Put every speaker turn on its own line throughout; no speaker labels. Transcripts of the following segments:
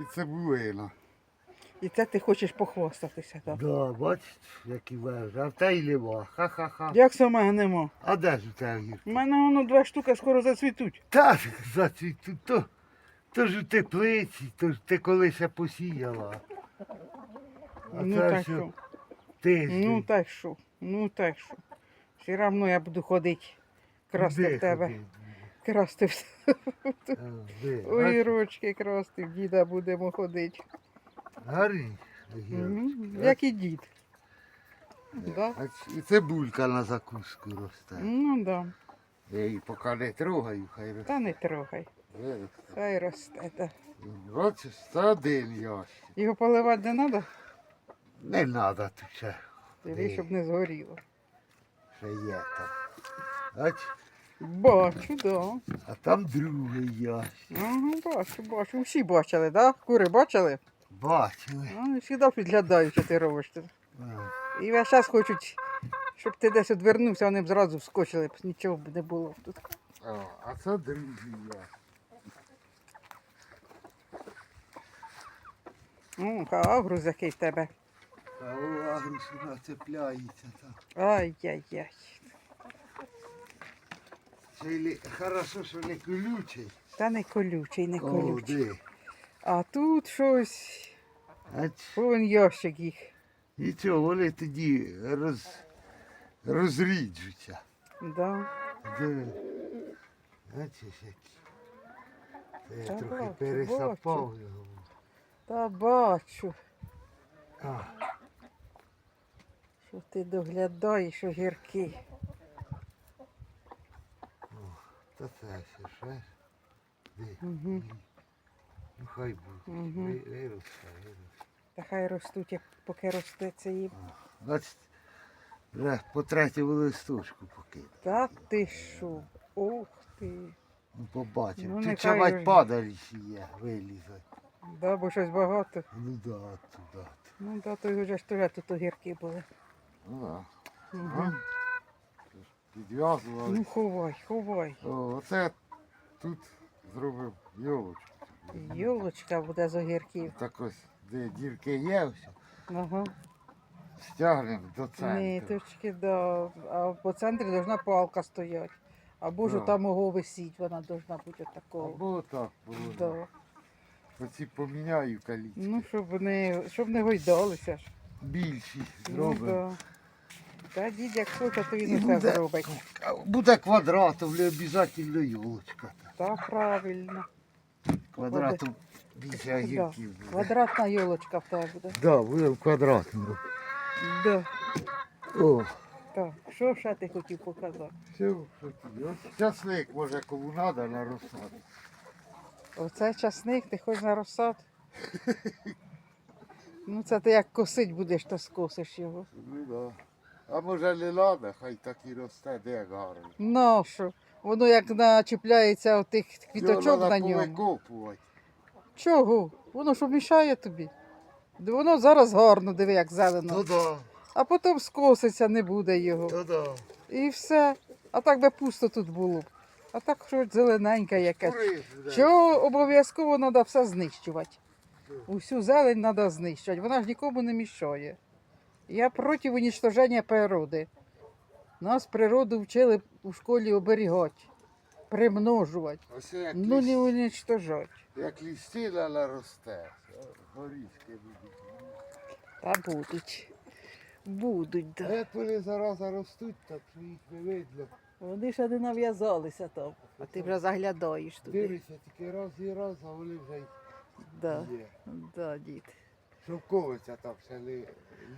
І цибулина.
І це ти хочеш похвастатися, так?
Да, бачиш, які вежі. А в те й нема. Ха-ха-ха.
Як саме нема?
А де ж у тебе гірки?
У мене воно два штуки скоро зацвітуть.
Та зацвіту, то, то ж у теплиці, то ж ти колись посіяла. А
ну
це
так
все
що.
тиждень.
Ну так що. Ну так що. Все равно я буду ходити. Красти в тебе.
ходити?
Красти в
А, де?
огірочки, красти, в діда будемо ходити.
Гарні.
Як і дід. Да?
А ц- І цибулька на закуску росте.
Ну да.
Я її поки не трогаю, хай росте.
Та не трогай.
Виросте.
Хай росте. Та.
Бачиш, це один ящик.
Його поливати не треба,
Не треба тут ще.
Диви, щоб не згоріло.
Ще є там. Бач,
Бачу, да.
а там другий ящик.
Ага, бачу, бачу. Всі бачили, да? Кури бачили?
Бачили.
А, Вони завжди підглядають, що ти робиш. тут.
А,
І час хочуть, щоб ти десь відвернувся, вони б зразу вскочили, б нічого б не було тут.
А, а це другий ящик.
Ну, агрус який в тебе.
А у агрусу нацепляється там.
Ай-яй-яй.
Лі- хорошо, що не колючий.
Та не колючий, не
О,
колючий.
де.
А тут щось.
А ч-
Повен ящик їх.
Нічого, вони тоді роз... розріджуться.
Да.
Де? Бачиш, які. Це я
Та
трохи
бачу,
пересапав його.
Та бачу,
А,
що ти доглядаєш огірки.
Та це ще ще. Де?
Угу.
Ну хай буде.
Мгм.
Ви- Виросте, виросте.
Та хай ростуть, як поки росте це їм.
Значить, вже по третьому листочку покинув.
Та ти що? Ух ти.
Ну, побачив.
Ну,
Тут
нехай
ще мать
вже.
падалі є, вилізать.
Да, бо щось багато.
Ну да, туди.
Ну да, то вже ж теж тут огірки були.
Ну да.
Угу.
Підв'язували.
Ну ховай, ховай.
О, оце тут зробив йолочку.
Йолочка буде з огірків.
Так ось, де дірки є, все,
Ага.
стягнемо до центру.
Ниточки, да. А по центрі должна палка стояти. Або ж
Да.
там ого висіть, вона должна бути отакого.
Або так було.
Да.
Оці поміняю каліці.
Ну, щоб не, щоб не гойдалися ж.
Більші
Ну, да. Та дід як хоче, то він усе
буде-
зробить.
Буде квадратом, не обов'язково йолочка.
Та правильно.
Квадратом більше
Да.
огірків буде.
Квадратна йолочка в тебе буде.
Да, буде в.
Да.
О,
Так, що ще ти хотів показати?
все, часник, може, кому треба, на розсаду.
Оце часник, ти хочеш на розсад? Ну це ти як косить будеш, то скосиш його.
Ну да. А може треба, хай так і росте, де гарно.
Нащо? Воно як начіпляється тих квіточок на ньому. Чого? Воно що мішає тобі? Воно зараз гарно, диви, як зелено.
Ну да,
А потім скоситься, не буде його.
ну да.
І все. А так би пусто тут було. А так щось зелененьке якесь. Чого обов'язково треба все знищувати? Усю зелень треба знищувати, вона ж нікому не мішає. Я проти унічтоження природи. Нас природу вчили у школі оберігати, примножувати,
Ось як,
ну
ліс,
не унічтожати.
як лістина росте. Горішки будуть.
Та будуть. Будуть,
А
да.
як вони зараз ростуть, так що їх не видно.
Вони ще не нав'язалися там. А ти вже заглядаєш туди.
Дивишся тільки раз і раз, а вони вже й
Да,
є.
да, дід.
Шовковиця там ще не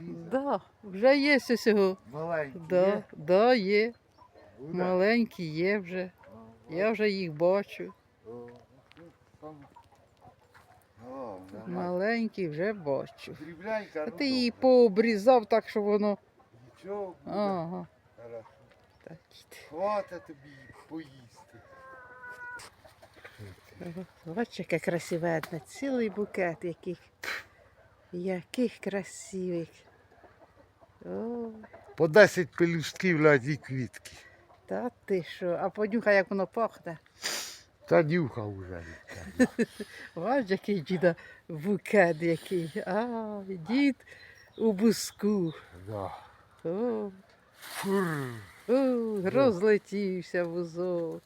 лізе.
Да, вже є усього.
Маленькі.
Да,
є?
да, є.
Буде?
Маленькі є вже.
А,
Я вже їх бачу.
там.
Маленькі вже бачу.
Дрібненька,
А
ну
ти її пообрізав так, що воно.
Нічого, буде.
Ага.
Хорошо.
Так.
Хватить тобі поїсти.
Бачиш, яке красиве, цілий букет яких. Яких красивих. О,
По 10 пелюстків на одній квітки.
та ти що? А понюхай, як воно пахне.
Та нюха вже.
Бач, який діда букет який. А, дід у буску.
Да.
О, о, розлетівся вузок.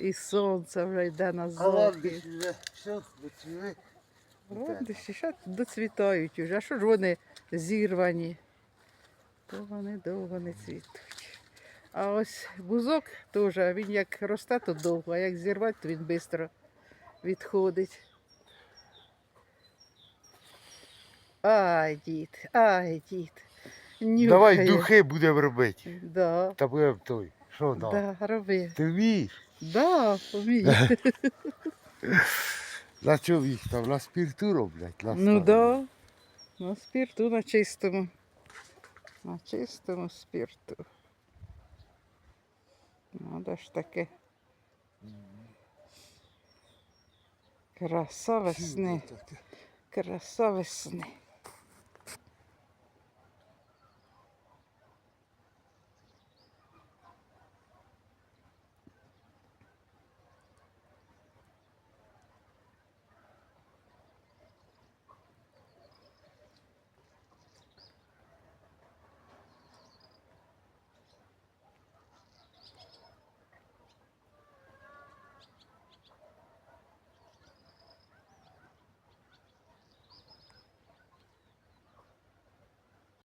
І сонце вже йде на
А доцвіли.
Ландиші, що доцвітають уже. А що ж вони зірвані? То вони довго не цвітуть. А ось бузок теж, він як росте, то довго, а як зірвати, то він швидко відходить. Ай, дід, ай, дід.
Давай духи будемо робити.
Да,
Та будемо той. Що да?
да, роби.
Ти вмієш?
Да, вмію.
На чому їх там? На спірту роблять? На
Ну
так,
да. На спірту, на чистому. На чистому спірту. Надо ж таке. Краса весни. Краса весни.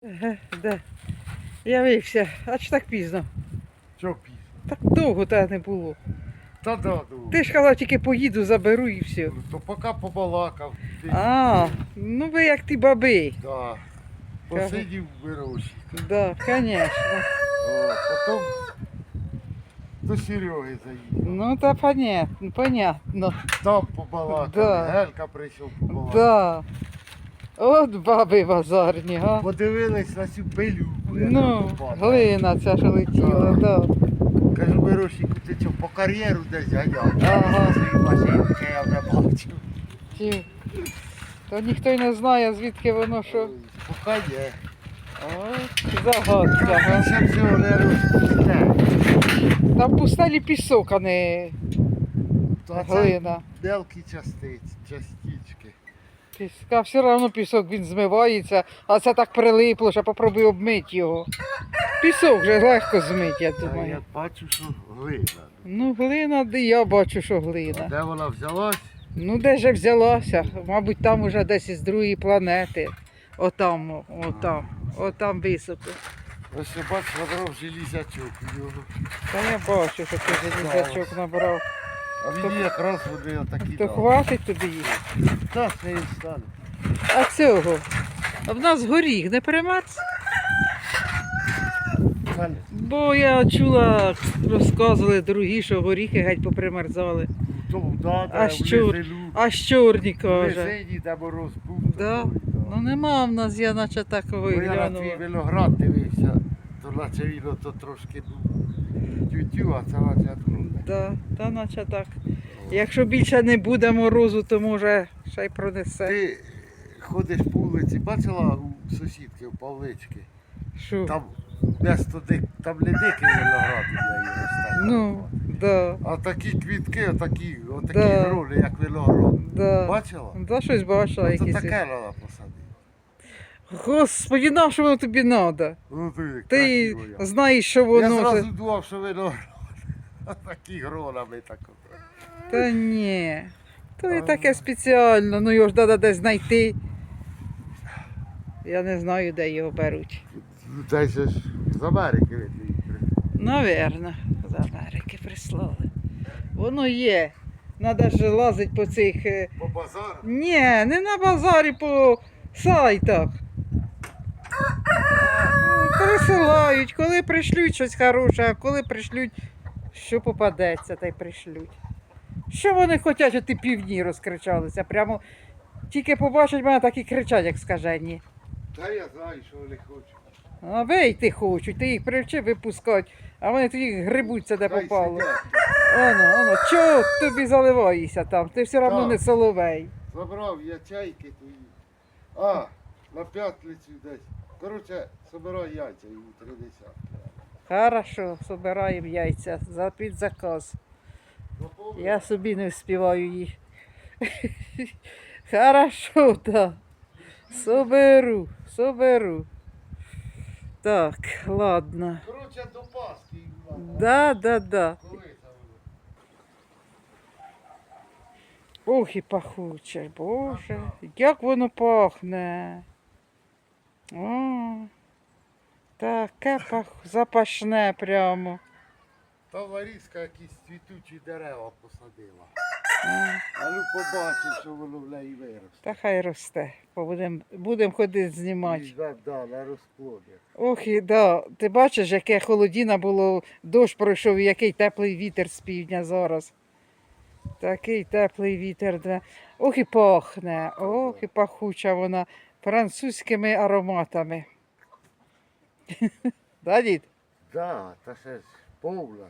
Еге, де? Явився, а чи так пізно?
Що пізно?
Так довго тебе не було.
Та да, ну.
Ти ж казав, тільки поїду, заберу і все.
Ну, То поки побалакав. Ти...
А, ну ви як ти баби.
Да. Посидів в вирощі.
Да, звісно.
О, потім до Сереги заїхав.
Ну та понятно, понятно.
Там побалакав.
Да.
Гелька прийшов побалакав.
Да. От баби базарні, га.
Подивились на цю пилю.
Ну, глина ця що летіла, да.
Кажу, Мирошнику, ти що, по кар'єру десь ганяв?
Ага.
Машинки я вже бачив.
Ті. То ніхто й не знає, звідки воно що.
Поки є.
О, загадка, га.
Ще всього не розпусте.
Там пустелі пісок, а не
То це
глина.
частиці, частички.
Піска, все одно пісок він змивається, а це так прилипло, що попробуй обмити його. Пісок вже легко змить, я
А я бачу, що глина.
Ну, глина, де я бачу, що глина.
Де вона взялась?
Ну, де же взялася? Мабуть, там уже десь із другої планети. Отам, отам, отам високо.
Ось я бачу, набрав железячок у.
Та я бачу, що ти железячок набрав.
А мені якраз вони отакі
То
дали.
хватить тобі їх.
Та це і стане.
А цього? А в нас горіх не?
Стане.
Бо я чула, розказували другі, що горіхи геть попримерзали.
Тому да,
А
в
що? чорні
В
каже.
лизині, де мороз був.
Да?
то той,
Ну нема в нас, я наче так
Бо я на твій
виглянула.
виноград дивився, то наче він ото трошки був тютю, а це наче друге.
Да, та наче так. Якщо більше не буде морозу, то може ще й пронесе.
Ти ходиш по вулиці, бачила у сусідки, у Павлички?
Що?
Там місто дик, там не дикий виноград неї росте.
Ну, да,
А такі квітки, отакі, отакі
Да.
грони, як виноград.
да.
Бачила?
Да, щось бачила
То
якісь.
таке треба посадити.
Господи, на що воно тобі треба?
Ну ти,
Ти
красиво
знаєш, що
Я
воно.
зразу думав, що виноград. Такі гронами тако.
Та ні. То і таке спеціально, ну його ж треба десь знайти. Я не знаю, де його беруть.
Ще ж з Америки видно.
Навірно, з Америки прислали. Воно є. Треба ж лазити по цих. е,
По базару.
Ні, не на базарі, по сайтах. Присилають, коли пришлють щось хороше, а коли пришлють, що попадеться, та й пришлють. Що вони хочуть, от і півдні розкричалися. Прямо тільки побачать мене, так і кричать, як скажені.
Та я знаю, що вони хочуть.
А вийти хочуть, ти їх привчив випускати, а вони тоді грибуться, де
Хай
попало.
сидять.
Оно, оно, чого тобі заливаєшся там? Ти все одно
Так.
не соловей.
Забрав я чайки твої. А, на п'ятлицю десь. Коротше, собирай яйця йому три десятки.
Хорошо, собираємо яйця за під заказ. Я собі не вспіваю їх. Хорошо, так. Соберу, соберу. Так, ладно.
Коротше, до Пасхи.
Да, да, да.
Коли це воно?
Ох і пахуче, боже, як воно пахне. О, таке пах... запашне прямо.
Та Ларіска якісь цвітучі дерева посадила.
А,
А ну побачиш, що воно в неї виросте.
Та хай росте. Будемо будем ходити знімати.
Да, да, на розплоді.
Ох і да. Ти бачиш, яке холодіна було, дощ пройшов, і який теплий вітер з півдня зараз. Такий теплий вітер. Да. Ох і пахне, ох і пахуча вона французькими ароматами. Да, дід?
Да, та ще ж повна.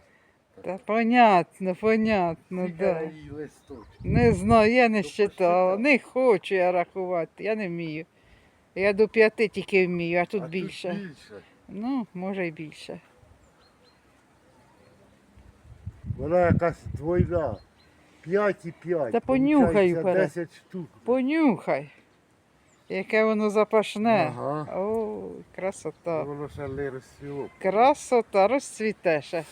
Та понятно, понятно, да.
її.
Не знаю, я не считала. Не хочу я рахувати, я не вмію. Я до п'яти тільки вмію, а тут
а
більше.
Тут більше.
Ну, може й більше.
Вона якась двойна. 5 і 5.
Та понюхаю перед.
10 штук.
Понюхай. Яке воно запашне.
Ага.
Ой, красота.
Воно ще не розцвіло.
Красота, розцвіте ще.